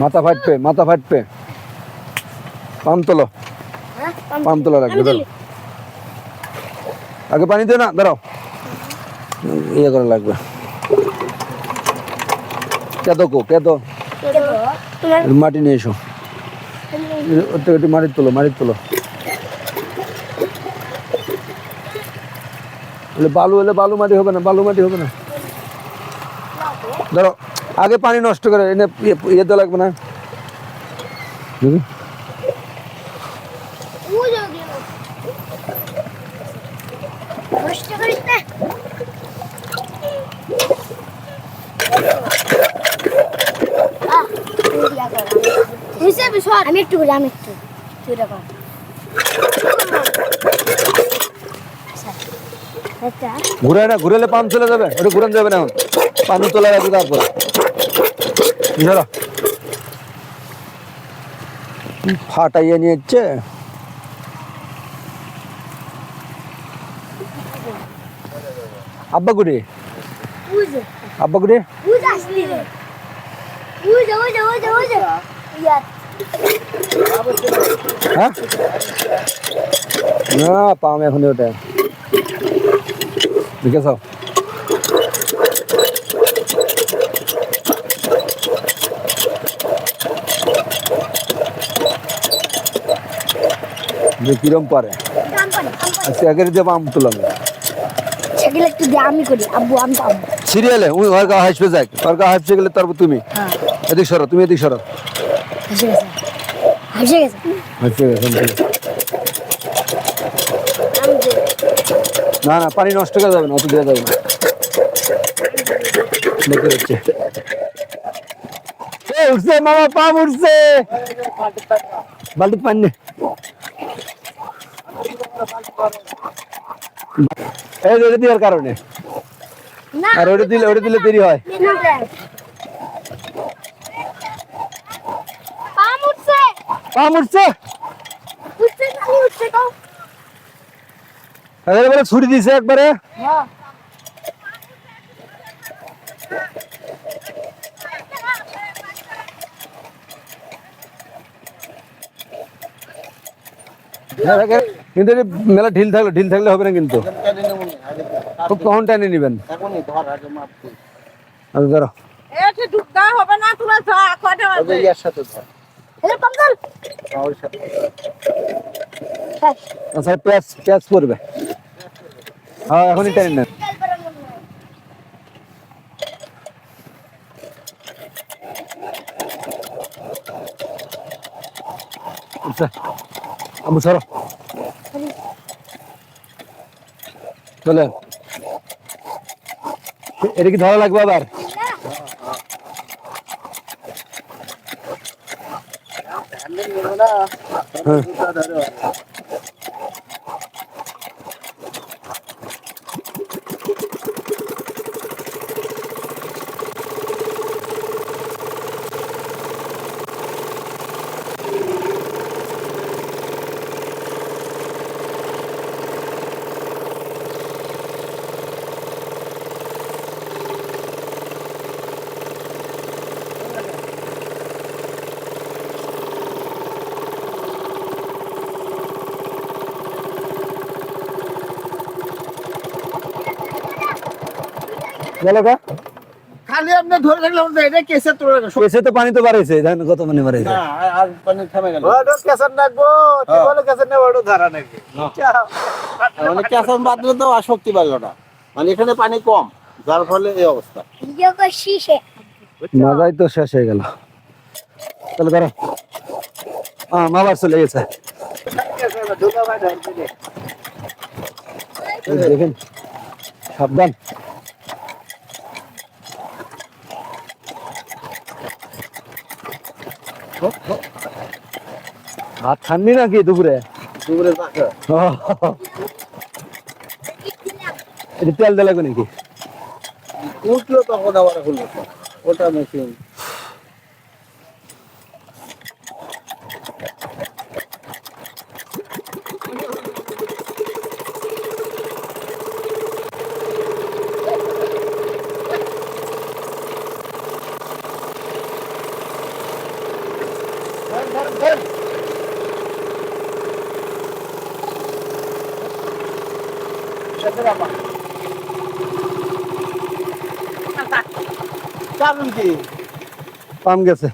মাথা ফাটবে মাথা ফাটবে। পাম তোলো। হ্যাঁ পাম তোলা আমি ধরো। আগে পানি দিও না দাঁড়াও ইয়ে করা লাগবে। কেদো কো কেদো। মাটি নিয়ে এসো। ওটা একটু মাটি তোলো মাটি তোলো। বালু এলে বালু মাটি হবে না বালু মাটি হবে না। ধরো। আগে পানি নষ্ট করে, এনে ইয়ে ইয়ে তো লাগবে না। ঘুরে না, ঘুরেলে পান চলে যাবে, ওটা ঘুরান যাবে না এখন। পানি তোলা যাবে তারপর। ধরো ফাটাইয়ে নিয়েছে। আব্বা গুড়ি বুঝে। আব্বা গুড়ি বুঝে আসলি রে। বুঝে বুঝে বুঝে বুঝে। ইয়া। হ্যাঁ? না পাম এখন ওটা দেখেছ? যে কিরম পারে? আগের যে পাম তুলাম সেগুলো একটু দিয়ে আমি করি। আব্বু আমি সিরিয়ালে? ওর গা হাসবে যাক ওর গা হাসবে গেলে তারপর তুমি। হ্যাঁ। এদিক সরো তুমি এদিক সরো। হাসে গেছে। হাসে গেছে। আমি না না পানি নষ্ট করা যাবে না অত দেওয়া যাবে না। হচ্ছে উঠছে মামা পাম উঠছে। বালতি পানি নে। এই ওটা দেওয়ার কারণে। আর ওটা দিলে ওটা দিলে দেরি হয়। পাম উঠছে। এবারে ছুরি দিছে একবারে। হ্যাঁ। কিন্তু মেলা ঢিল থাকলে ঢিল থাকলে হবে না কিন্তু। খুব কখন টানে নিবেন? ধর। আচ্ছা ধরো হবে না তোরা সাথে আচ্ছা পেঁয়াজ পেঁয়াজ পড়বে হ্যাঁ এখনই টানেন না আচ্ছা আবু সরো। চলে এটা কি ধরা লাগবে আবার হ্যাঁ। দুটা গেল কা খালি আপনি ধরে থাকলে আমরা এটা কেসে রাখো। তো পানি তো বাড়াইছে জানেন কত পানি বাড়াইছে না আর পানি থেমে গেল। ওটা কেসার নাকবো তুই বলে কেসার নেব ওটা ধরা নাকি। মানে বাদলে তো আর শক্তি পাইল না। মানে এখানে পানি কম যার ফলে এই অবস্থা। কর মাজাই তো শেষ হয়ে গেল। তাহলে ধরো। হ্যাঁ মাবার চলে গেছে। দেখেন সাবধান। ভাত খাননি নাকি দুপুরে? দুপুরে এটা তেল দিয়ে লাগবে নাকি? উঠল তখন আবার হলো ওটা মেশিন কারণ কি পাম গেছে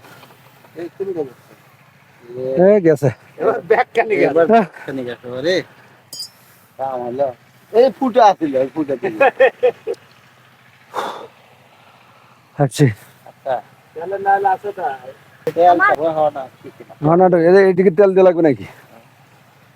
এই তুমি গেলে এ গেছে এবার ব্যাগ কানি গেল এবার হ্যাঁ। খানি গেছে রে কাম হলো এই ফুটা আছিল এই ফুটা ছিল আচ্ছা আচ্ছা তাহলে নাহলে আছে না তেল খাব হওয়া না ঠিক না না না এদিকে তেল দিয়ে লাগবে নাকি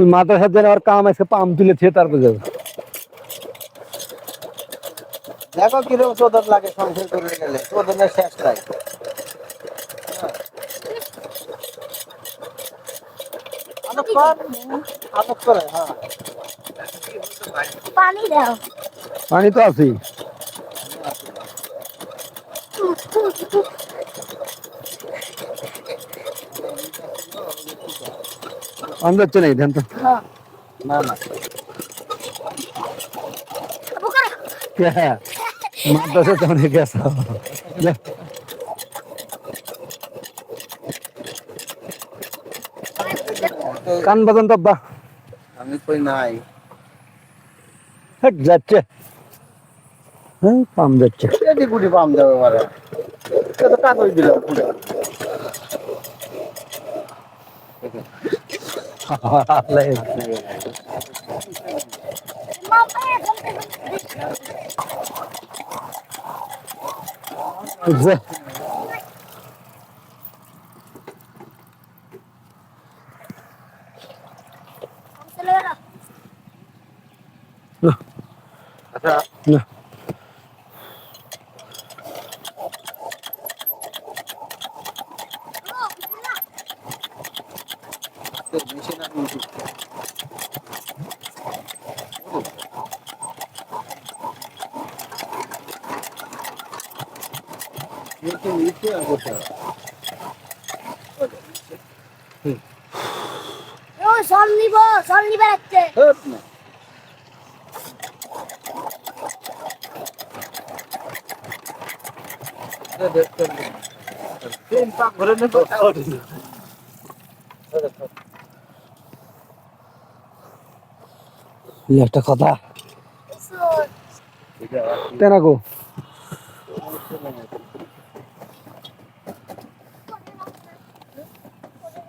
তুই মাথার সাথে আর কাম আজকে পাম তুলে থিয়ে তারপর যাবে। দেখো কীরকম চোদন লাগে সংসার করে গেলে চোদনের শেষ নাই। করে হ্যাঁ। পানি তো আছেই। পাম যাচ্ছে নাকি ধ্যান তো না না হ্যাঁ মাথার সাথে অনেক গেছে দেখ, কান বাজান তো বা আমি কই নাই হেট যাচ্ছে হ্যাঁ পাম যাচ্ছে এটি গুটি পাম যাবে দিলাম পুরো বুঝছে? আচ্ছা না মেশিন আমি সল নিব সল নিবে রাখতে তিন পাক নেব একটা কথা তেনা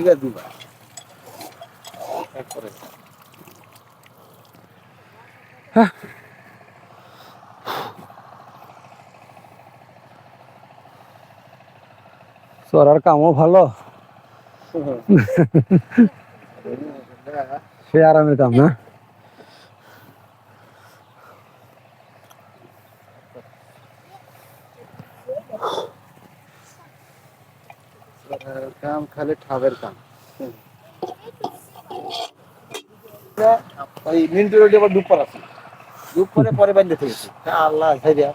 বেশি দুবার। দিবা চড়ার কামও ভালো। সে আরামের কাম না? কাম খালি ঠাবের কাম। ওই মিন্টু রোডে আবার ডুব পর আছে। ডুব পরে বান্ধে থেকেছি আল্লাহ ঝাইরা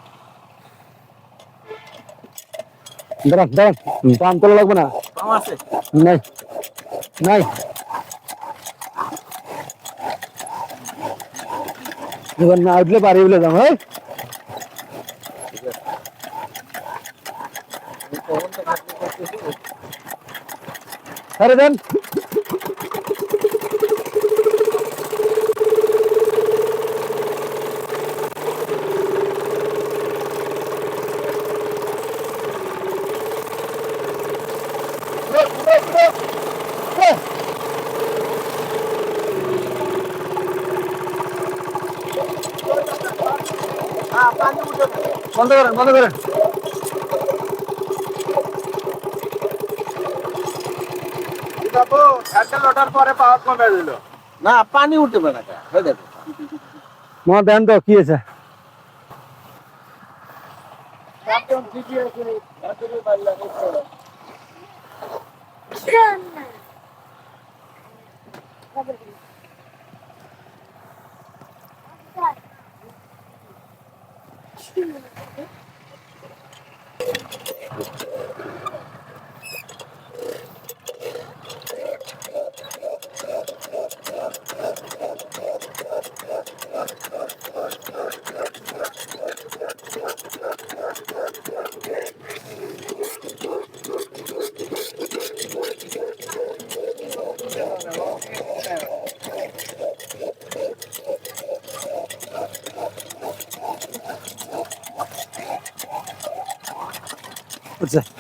দাঁড়ান দাঁড়ান পাম তোলা লাগবে না। কাম আছে। নাই নাই। এবার না উঠলে পারি বলে যাম হ্যাঁ? ছেড়ে দেন। বন্ধ করেন বন্ধ করেন। বাবু সাইকেল ওঠার পরে পাওয়ার কমে দিল না পানি উঠবে না কা। এই দেখো মা দেন তো কি আছে? একদম ঠিকই আছে সাইকেলে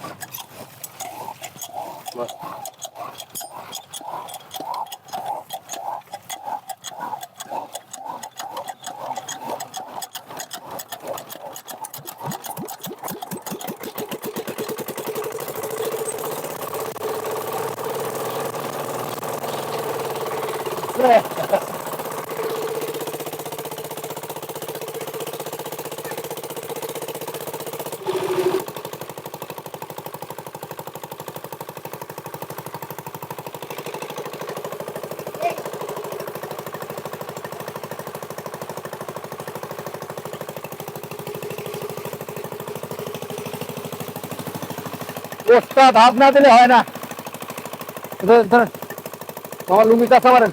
ওস্তাদ হাত না দিলে হয় না ধরেন। আমার লুঙ্গি কাঁচা মারেন